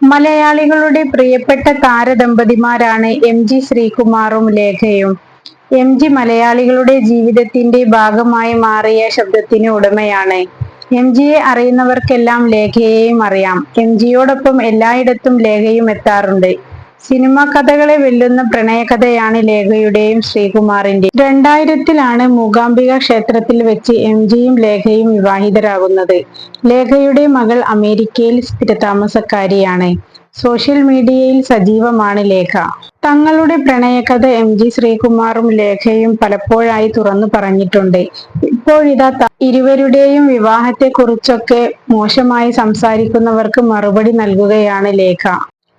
മലയാളികളുടെ പ്രിയപ്പെട്ട താരദമ്പതിമാരാണ് എം ജി ശ്രീകുമാറും ലേഖയും. എം ജി മലയാളികളുടെ ജീവിതത്തിന്റെ ഭാഗമായി മാറിയ ശബ്ദത്തിന് ഉടമയാണ്. എം ജിയെ അറിയുന്നവർക്കെല്ലാം ലേഖയെയും അറിയാം. എം ജിയോടൊപ്പം എല്ലായിടത്തും ലേഖയും എത്താറുണ്ട്. സിനിമാ കഥകളെ വെല്ലുന്ന പ്രണയകഥയാണ് ലേഖയുടെയും ശ്രീകുമാറിന്റെ. രണ്ടായിരത്തിലാണ് മൂകാംബിക ക്ഷേത്രത്തിൽ വെച്ച് എം ജിയും ലേഖയും വിവാഹിതരാകുന്നത്. ലേഖയുടെ മകൾ അമേരിക്കയിൽ സ്ഥിരതാമസക്കാരിയാണ്. സോഷ്യൽ മീഡിയയിൽ സജീവമാണ് ലേഖ. തങ്ങളുടെ പ്രണയകഥ എം ജി ശ്രീകുമാറും ലേഖയും പലപ്പോഴായി തുറന്നു പറഞ്ഞിട്ടുണ്ട്. ഇപ്പോഴിതാ ഇരുവരുടെയും വിവാഹത്തെക്കുറിച്ചൊക്കെ മോശമായി സംസാരിക്കുന്നവർക്ക് മറുപടി നൽകുകയാണ് ലേഖ.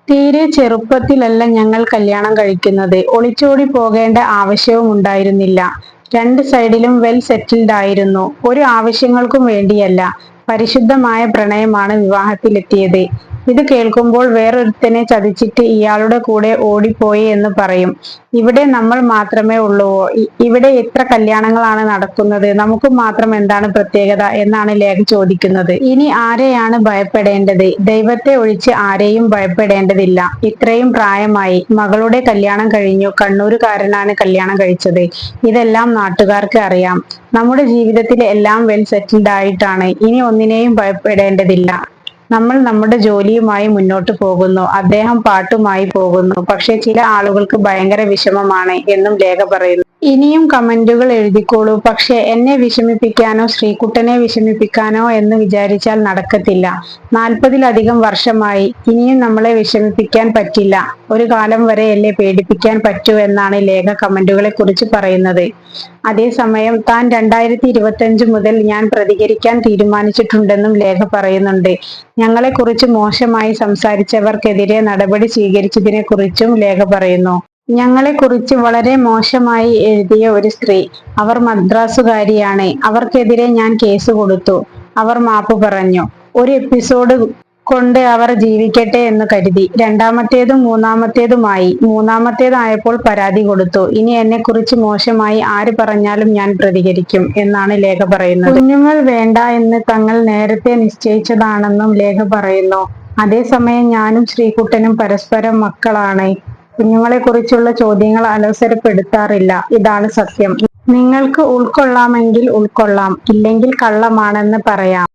തീരെ ചെറുപ്പത്തിലല്ല ഞങ്ങൾ കല്യാണം കഴിക്കുന്നത്. ഒളിച്ചോടി പോകേണ്ട ആവശ്യവും ഉണ്ടായിരുന്നില്ല. രണ്ട് സൈഡിലും വെൽ സെറ്റിൽഡ് ആയിരുന്നു. ഒരു ആവശ്യങ്ങൾക്കും വേണ്ടിയല്ല പരിശുദ്ധമായ പ്രണയമാണ് വിവാഹത്തിലെത്തിയത്. ഇത് കേൾക്കുമ്പോൾ വേറൊരുത്തനെ ചതിച്ചിട്ട് ഇയാളുടെ കൂടെ ഓടിപ്പോയി എന്ന് പറയും. ഇവിടെ നമ്മൾ മാത്രമേ ഉള്ളൂ. ഇവിടെ എത്ര കല്യാണങ്ങളാണ് നടക്കുന്നത്? നമുക്ക് മാത്രം എന്താണ് പ്രത്യേകത എന്നാണ് ലേഖ ചോദിക്കുന്നത്. ഇനി ആരെയാണ് ഭയപ്പെടേണ്ടത്? ദൈവത്തെ ഒഴിച്ച് ആരെയും ഭയപ്പെടേണ്ടതില്ല. ഇത്രയും പ്രായമായി മകളുടെ കല്യാണം കഴിഞ്ഞു. കണ്ണൂരുകാരനാണ് കല്യാണം കഴിച്ചത്. ഇതെല്ലാം നാട്ടുകാർക്ക് അറിയാം. നമ്മുടെ ജീവിതത്തിൽ എല്ലാം വെൽ സെറ്റിൽഡ് ആയിട്ടാണ് ഇനി ഒന്നിനെയും ഭയപ്പെടേണ്ടതില്ല. നമ്മൾ നമ്മുടെ ജോലിയുമായി മുന്നോട്ട് പോകുന്നു. അദ്ദേഹം പാട്ടുമായി പോകുന്നു. പക്ഷെ ചില ആളുകൾക്ക് ഭയങ്കര വിഷമമാണ് എന്നും ലേഖ പറയുന്നു. ഇനിയും കമന്റുകൾ എഴുതിക്കോളൂ. പക്ഷെ എന്നെ വിഷമിപ്പിക്കാനോ ശ്രീകുട്ടനെ വിഷമിപ്പിക്കാനോ എന്ന് വിചാരിച്ചാൽ നടക്കത്തില്ല. നാൽപ്പതിലധികം വർഷമായി ഇനിയും നമ്മളെ വിഷമിപ്പിക്കാൻ പറ്റില്ല. ഒരു കാലം വരെ എന്നെ പേടിപ്പിക്കാൻ പറ്റൂ എന്നാണ് ലേഖ കമന്റുകളെ കുറിച്ച് പറയുന്നത്. അതേസമയം താൻ രണ്ടായിരത്തി ഇരുപത്തി മുതൽ ഞാൻ പ്രതികരിക്കാൻ തീരുമാനിച്ചിട്ടുണ്ടെന്നും ലേഖ പറയുന്നുണ്ട്. ഞങ്ങളെ കുറിച്ച് മോശമായി സംസാരിച്ചവർക്കെതിരെ നടപടി സ്വീകരിച്ചതിനെ കുറിച്ചും ലേഖ പറയുന്നു. ഞങ്ങളെക്കുറിച്ച് വളരെ മോശമായി എഴുതിയ ഒരു സ്ത്രീ. അവർ മദ്രാസുകാരിയാണ്. അവർക്കെതിരെ ഞാൻ കേസ് കൊടുത്തു. അവർ മാപ്പ് പറഞ്ഞു. ഒരു എപ്പിസോഡ് കൊണ്ട് അവർ ജീവിക്കട്ടെ എന്ന് കരുതി. രണ്ടാമത്തേതും മൂന്നാമത്തേതുമായി. മൂന്നാമത്തേതായപ്പോൾ പരാതി കൊടുത്തു. ഇനി എന്നെ കുറിച്ച് മോശമായി ആര് പറഞ്ഞാലും ഞാൻ പ്രതികരിക്കും എന്നാണ് ലേഖ പറയുന്നത്. കുഞ്ഞുങ്ങൾ വേണ്ട എന്ന് തങ്ങൾ നേരത്തെ നിശ്ചയിച്ചതാണെന്നും ലേഖ പറയുന്നു. അതേസമയം ഞാനും ശ്രീകുട്ടനും പരസ്പരം മക്കളാണ്. കുഞ്ഞുങ്ങളെ കുറിച്ചുള്ള ചോദ്യങ്ങൾ അലസരപ്പെടുത്താറില്ല ഇതാണ് സത്യം. നിങ്ങൾക്ക് ഉൾക്കൊള്ളാമെങ്കിൽ ഉൾക്കൊള്ളാം. ഇല്ലെങ്കിൽ കള്ളമാണെന്ന് പറയാം.